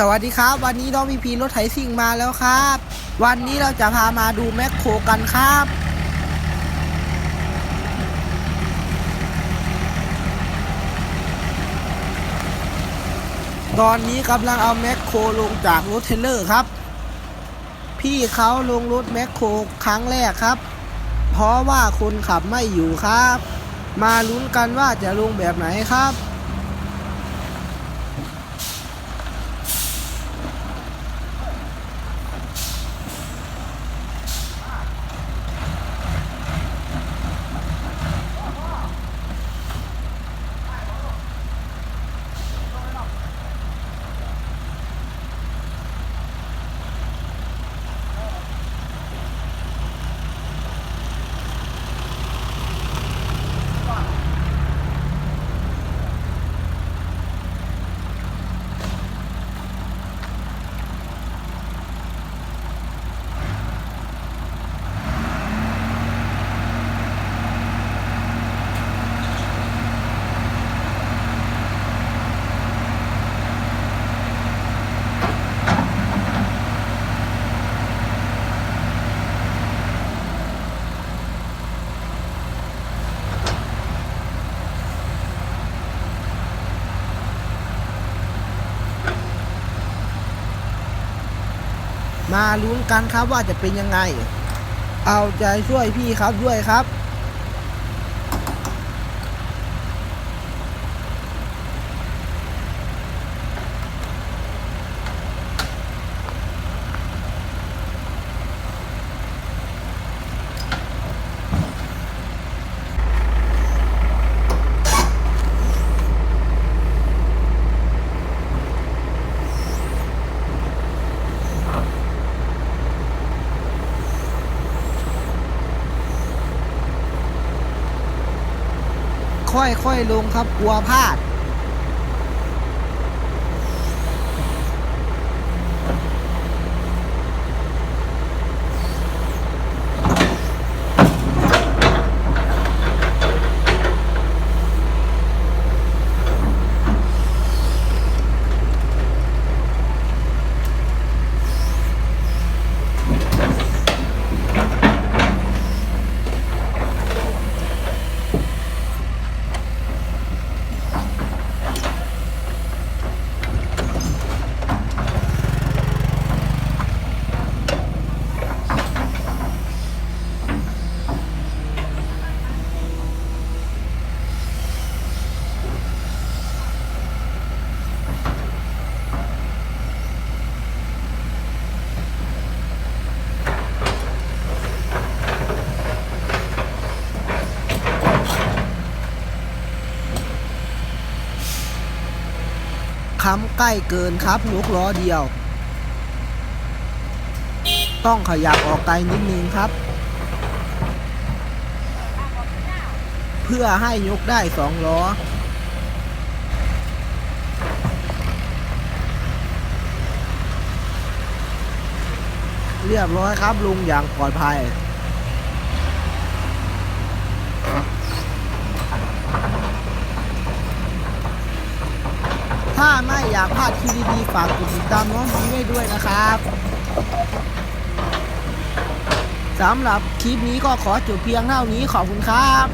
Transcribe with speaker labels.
Speaker 1: สวัสดีครับ วันนี้น้องพีพีรถไถซิ่งมาแล้วครับ วันนี้เราจะพามาดูแมคโครกันครับ ตอนนี้กำลังเอาแมคโครลงจากรถเทรลเลอร์ครับ พี่เขาลงรถแมคโครครั้งแรกครับ เพราะว่าคนขับไม่อยู่ครับ มาลุ้นกันว่าจะลงแบบไหนครับ มาลุ้นกันครับว่าจะเป็นยังไง เอาใจช่วยพี่ครับด้วยครับ ค่อยๆลงครับกลัวพลาด ค้ำใกล้เกินครับยกล้อเดียว ต้องขยับออกไกลนิดนึงครับ เพื่อให้ยกได้สองล้อเรียบร้อยครับลุงอย่างปลอดภัย ถ้าไม่ ที่ดีๆ ฝากกดติดตามน้องพีไว้ด้วยนะครับสำหรับคลิปนี้ก็ขอจบเพียงเท่านี้ขอบคุณครับ